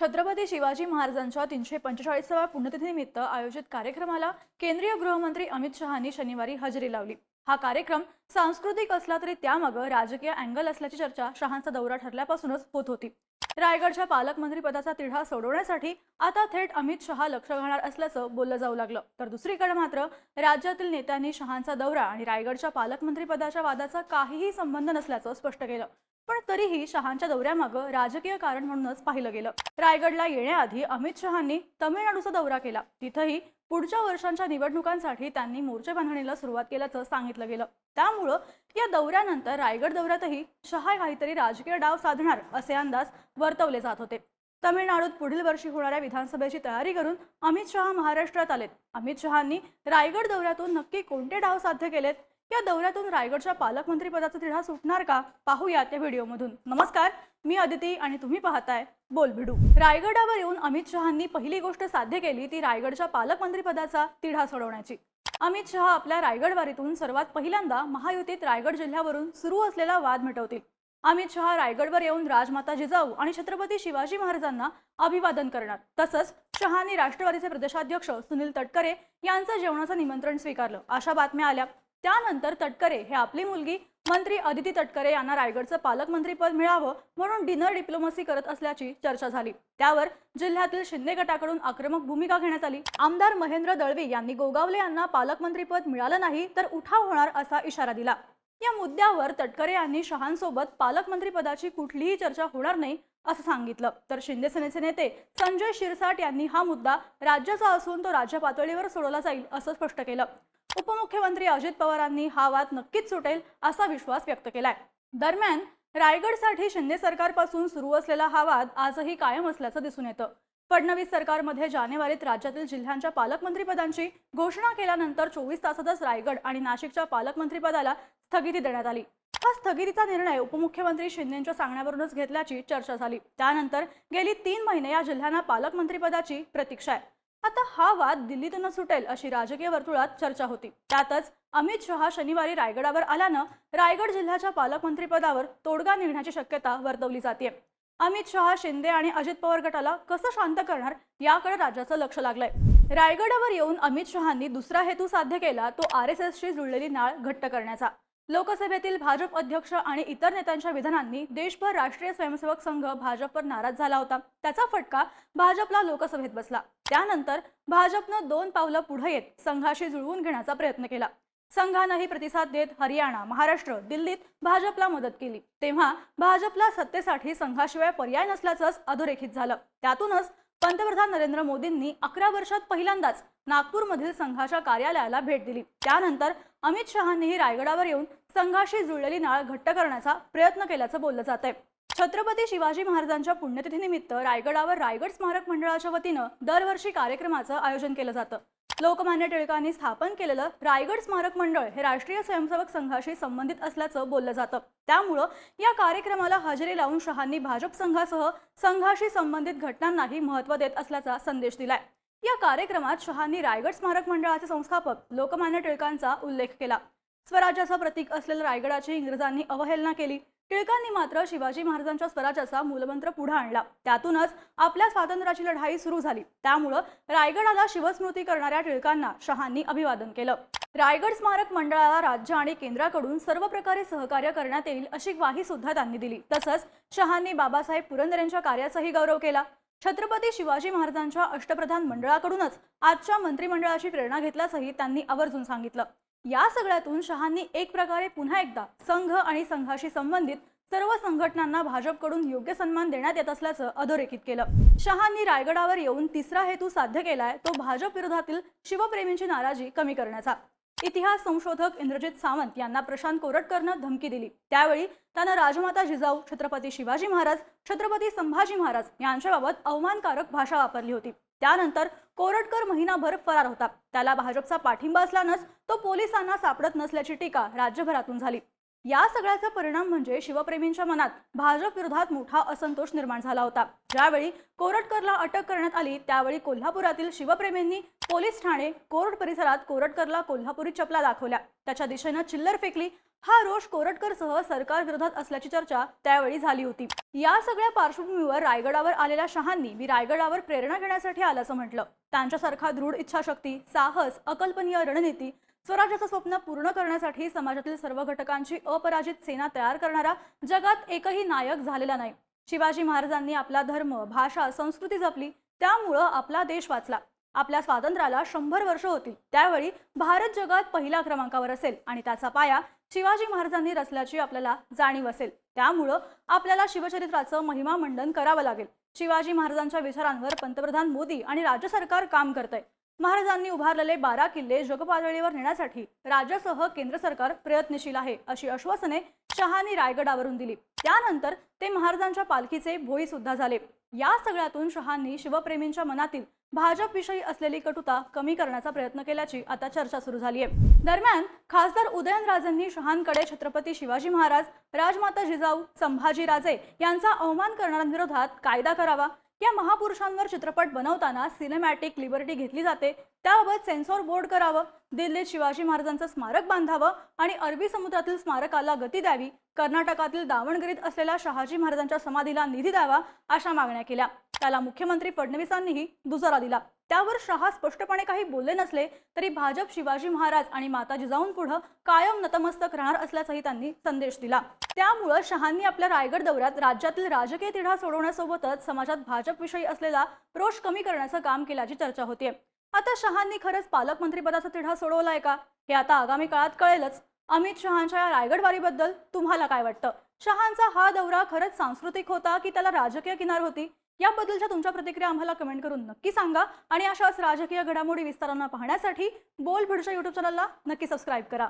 छत्रपती शिवाजी महाराजांच्या तीनशे पंचेचाळीसाव्या पुण्यतिथीनिमित्त आयोजित कार्यक्रमाला केंद्रीय गृहमंत्री अमित शहानी शनिवारी हजेरी लावली. हा कार्यक्रम सांस्कृतिक असला तरी त्यामागं राजकीय अँगल असल्याची चर्चा शहांचा दौरा ठरल्यापासूनच होत होती. रायगडच्या पालकमंत्रीपदाचा तिढा सोडवण्यासाठी आता थेट अमित शहा लक्ष घालणार असल्याचं बोललं जाऊ लागलं. तर दुसरीकडे मात्र राज्यातील नेत्यांनी शहांचा दौरा आणि रायगडच्या पालकमंत्रीपदाच्या वादाचा काहीही संबंध नसल्याचं स्पष्ट केलं. पण तरीही शहांच्या दौऱ्यामागं राजकीय कारण म्हणूनच पाहिलं गेलं. रायगडला येण्याआधी अमित शहांनी तमिळनाडूचा दौरा केला. तिथंही पुढच्या वर्षांच्या निवडणुकांसाठी त्यांनी मोर्चे बांधणीला सुरुवात केल्याचं सांगितलं गेलं. त्यामुळं या दौऱ्यानंतर रायगड दौऱ्यातही शहा काहीतरी राजकीय डाव साधणार असे अंदाज वर्तवले जात होते. तमिळनाडूत पुढील वर्षी होणाऱ्या विधानसभेची तयारी करून अमित शहा महाराष्ट्रात आलेत. अमित शहांनी रायगड दौऱ्यातून नक्की कोणते डाव साध्य केलेत? या दौऱ्यातून रायगडच्या पालकमंत्रीपदाचा तिढा सुटणार का? पाहूया त्या व्हिडिओमधून. नमस्कार मी अदिती आणि तुम्ही पाहताय बोल भिडू. रायगडावर येऊन अमित शहांनी पहिली गोष्ट साध्य केली ती रायगडच्या पालकमंत्रीपदाचा तिढा सोडवण्याची. अमित शहा आपल्या रायगडवारीतून सर्वात पहिल्यांदा महायुतीत रायगड जिल्ह्यावरून सुरू असलेला वाद मिटवतील. अमित शहा रायगडवर येऊन राजमाता जिजाऊ आणि छत्रपती शिवाजी महाराजांना अभिवादन करणार. तसंच शहानी राष्ट्रवादीचे प्रदेशाध्यक्ष सुनील तटकरे यांचं जेवणाचं निमंत्रण स्वीकारलं. अशा बातम्या आल्या. त्यानंतर तटकरे हे आपली मुलगी मंत्री अदिती तटकरे यांना रायगडचं पालकमंत्रीपद मिळावं म्हणून डिनर डिप्लोमसी करत असल्याची चर्चा झाली. त्यावर जिल्ह्यातील शिंदे गटाकडून आक्रमक भूमिका घेण्यात आली. आमदार महेंद्र दळवी यांनी गोगावले यांना पालकमंत्रीपद मिळालं नाही तर उठाव होणार असा इशारा दिला. या मुद्द्यावर तटकरे यांनी शहांसोबत पालकमंत्रीपदाची कुठलीही चर्चा होणार नाही असं सांगितलं. तर शिंदे सेनेचे नेते संजय शिरसाट यांनी हा मुद्दा राज्याचा असून तो राज्य पातळीवर सोडवला जाईल असं स्पष्ट केलं. उपमुख्यमंत्री अजित पवारांनी हा वाद नक्कीच सुटेल असा विश्वास व्यक्त केलाय. दरम्यान रायगडसाठी शिंदे सरकारपासून सुरू असलेला हा वाद आजही कायम असल्याचं दिसून येतं. फडणवीस सरकारमध्ये जानेवारीत राज्यातील जिल्ह्यांच्या पालकमंत्रीपदांची घोषणा केल्यानंतर चोवीस तासातच रायगड आणि नाशिकच्या पालकमंत्रीपदाला स्थगिती देण्यात आली. हा स्थगितीचा निर्णय उपमुख्यमंत्री शिंदेच्या सांगण्यावरूनच घेतल्याची चर्चा झाली. त्यानंतर गेली तीन महिने या जिल्ह्यांना पालकमंत्रीपदाची प्रतीक्षा आहे. आता हा वाद दिल्लीतून सुटेल अशी राजकीय वर्तुळात चर्चा होती. त्यातच अमित शहा शनिवारी रायगडावर आल्यानं रायगड जिल्ह्याच्या पालकमंत्रीपदावर तोडगा निघण्याची शक्यता वर्तवली जाते अमित शहा शिंदे आणि अजित पवार गटाला कसं शांत करणार याकडे राज्याचं लक्ष लागलंय. रायगडावर येऊन अमित शहांनी दुसरा हेतू साध्य केला तो आर एस एसशी जुळलेली नाळ घट्ट करण्याचा. लोकसभेतील भाजप अध्यक्ष आणि इतर नेत्यांच्या विधानांनी देशभर राष्ट्रीय स्वयंसेवक संघ भाजपवर नाराज झाला होता. त्याचा फटका भाजपला लोकसभेत बसला. त्यानंतर भाजपनं दोन पावलं पुढे येत संघाशी जुळवून घेण्याचा प्रयत्न केला. संघानंही प्रतिसाद देत हरियाणा महाराष्ट्र दिल्लीत भाजपला मदत केली. तेव्हा भाजपला सत्तेसाठी संघाशिवाय पर्याय नसल्याचंच अधोरेखित झालं. त्यातूनच पंतप्रधान नरेंद्र मोदींनी अकरा वर्षात पहिल्यांदाच नागपूरमधील संघाच्या कार्यालयाला भेट दिली. त्यानंतर अमित शहांनीही रायगडावर येऊन संघाशी जुळलेली नाळ घट्ट करण्याचा प्रयत्न केल्याचं बोललं जात आहे छत्रपती शिवाजी महाराजांच्या पुण्यतिथीनिमित्त रायगडावर रायगड स्मारक मंडळाच्या वतीनं दरवर्षी कार्यक्रमाचं आयोजन केलं जातं. लोकमान्य टिळकांनी स्थापन केलेलं रायगड स्मारक मंडळ हे राष्ट्रीय स्वयंसेवक संघाशी संबंधित असल्याचं बोललं जातं. त्यामुळं या कार्यक्रमाला हजेरी लावून शहांनी भाजप संघासह संघाशी संबंधित घटनांनाही महत्त्व देत असल्याचा संदेश दिलाय. या कार्यक्रमात शहांनी रायगड स्मारक मंडळाचे संस्थापक लोकमान्य टिळकांचा उल्लेख केला. स्वराज्याचं प्रतीक असलेल्या रायगडाची इंग्रजांनी अवहेलना केली. टिळकांनी मात्र शिवाजी महाराजांच्या स्वराज्याचा मूलमंत्र पुढे आणला. त्यातूनच आपल्या स्वातंत्र्याची लढाई सुरू झाली. त्यामुळं रायगडाला शिवस्मृती करणाऱ्या टिळकांना शहांनी अभिवादन केलं. रायगड स्मारक मंडळाला राज्य आणि केंद्राकडून सर्व प्रकारे सहकार्य करण्यात येईल अशी ग्वाही सुद्धा त्यांनी दिली. तसंच शहांनी बाबासाहेब पुरंदर यांच्या कार्याचाही गौरव केला. छत्रपती शिवाजी महाराजांच्या अष्टप्रधान मंडळाकडूनच आजच्या मंत्रिमंडळाची प्रेरणा घेतल्याचंही त्यांनी आवर्जून सांगितलं. या सगळ्यातून शहांनी एक प्रकारे पुन्हा एकदा संघ आणि संघाशी संबंधित सर्व संघटनांना भाजपकडून योग्य सन्मान देण्यात येत असल्याचं अधोरेखित केलं. शहांनी रायगडावर येऊन तिसरा हेतू साध्य केलाय तो भाजप विरोधातील शिवप्रेमींची नाराजी कमी करण्याचा. इतिहास संशोधक इंद्रजित सावंत यांना प्रशांत कोरटकरनं धमकी दिली. त्यावेळी त्यानं राजमाता जिजाऊ छत्रपती शिवाजी महाराज छत्रपती संभाजी महाराज यांच्याबाबत अवमानकारक भाषा वापरली होती. त्यानंतर कोरटकर महिनाभर फरार होता. त्याला भाजपचा पाठिंबा असल्यानंच तो पोलिसांना सापडत नसल्याची टीका राज्यभरातून झाली. या सगळ्याचा परिणाम म्हणजे शिवप्रेमींच्या मनात भाजप विरोधात मोठा असंतोष निर्माण झाला होता. ज्यावेळी कोरटकरला अटक करण्यात आली त्यावेळी कोल्हापुरातील शिवप्रेमींनी पोलीस ठाणे कोर्ट परिसरात कोरटकरला कोल्हापुरी चपला दाखवल्या. त्याच्या दिशेनं चिल्लर फेकली. हा रोष कोरटकरसह सरकार विरोधात असल्याची चर्चा त्यावेळी झाली होती. या सगळ्या पार्श्वभूमीवर रायगडावर आलेल्या शहांनी मी रायगडावर प्रेरणा घेण्यासाठी आल्याचं म्हटलं. त्यांच्यासारखा दृढ इच्छाशक्ती साहस अकल्पनीय रणनीती स्वराज्याचं स्वप्न पूर्ण करण्यासाठी समाजातील सर्व घटकांची अपराजित सेना तयार करणारा जगात एकही नायक झालेला नाही. शिवाजी महाराजांनी आपला धर्म भाषा संस्कृती जपली. त्यामुळं आपला देश वाचला. आपल्या स्वातंत्र्याला शंभर वर्ष होतील. त्यावेळी भारत जगात पहिल्या क्रमांकावर असेल आणि त्याचा पाया शिवाजी महाराजांनी रचल्याची आपल्याला जाणीव असेल. त्यामुळं आपल्याला शिवचरित्राचं महिमा मंडन करावं लागेल. शिवाजी महाराजांच्या विचारांवर पंतप्रधान मोदी आणि राज्य सरकार काम करतंय. महाराजांनी उभारलेले बारा किल्ले जगपातळीवर नेण्यासाठी राज्यासह केंद्र सरकार प्रयत्नशील आहे अशी आश्वासने शहानी रायगडावरून दिली. त्यानंतर ते महाराजांच्या पालखीचे भोई सुद्धा झाले. या सगळ्यातून शहांनी शिवप्रेमींच्या मनातील भाजपविषयी असलेली कटुता कमी करण्याचा प्रयत्न केल्याची आता चर्चा सुरू झाली आहे. दरम्यान खासदार उदयनराजेंनी शहांकडे छत्रपती शिवाजी महाराज राजमाता जिजाऊ संभाजी राजे यांचा अवमान करणाऱ्यांविरोधात कायदा करावा या महापुरुषांवर चित्रपट बनवताना सिनेमॅटिक लिबर्टी घेतली जाते. त्याबाबत सेन्सॉर बोर्ड करावं दिल्लीत शिवाजी महाराजांचं स्मारक बांधावं आणि अरबी समुद्रातील स्मारकाला गती द्यावी कर्नाटकातील दावणगिरीत असलेल्या शहाजी महाराजांच्या समाधीला निधी द्यावा अशा मागण्या केल्या. त्याला मुख्यमंत्री फडणवीसांनीही दुजोरा दिला. त्यावर शहा स्पष्टपणे काही बोलले नसले तरी भाजप शिवाजी महाराज आणि माता जिजाऊंपुढं कायम नतमस्तक राहणार असल्याचाही त्यांनी संदेश दिला. त्यामुळं शहांनी आपल्या रायगड दौऱ्यात राज्यातील राजकीय तिढा सोडवण्यासोबतच समाजात भाजपविषयी असलेला रोष कमी करण्याचं काम केल्याची चर्चा होतीये. आता शहांनी खरंच पालकमंत्रीपदाचा तिढा सोडवलाय का? हे आता आगामी काळात कळेलच. अमित शहांच्या या रायगड वारीबद्दल तुम्हाला काय वाटतं? शहांचा हा दौरा खरंच सांस्कृतिक होता की त्याला राजकीय किनार होती? याबद्दलच्या तुमच्या प्रतिक्रिया आम्हाला कमेंट करून नक्की सांगा. आणि अशाच राजकीय घडामोडी विस्तारांना पाहण्यासाठी बोल भिडच्या युट्यूब चॅनलला नक्की सबस्क्राईब करा.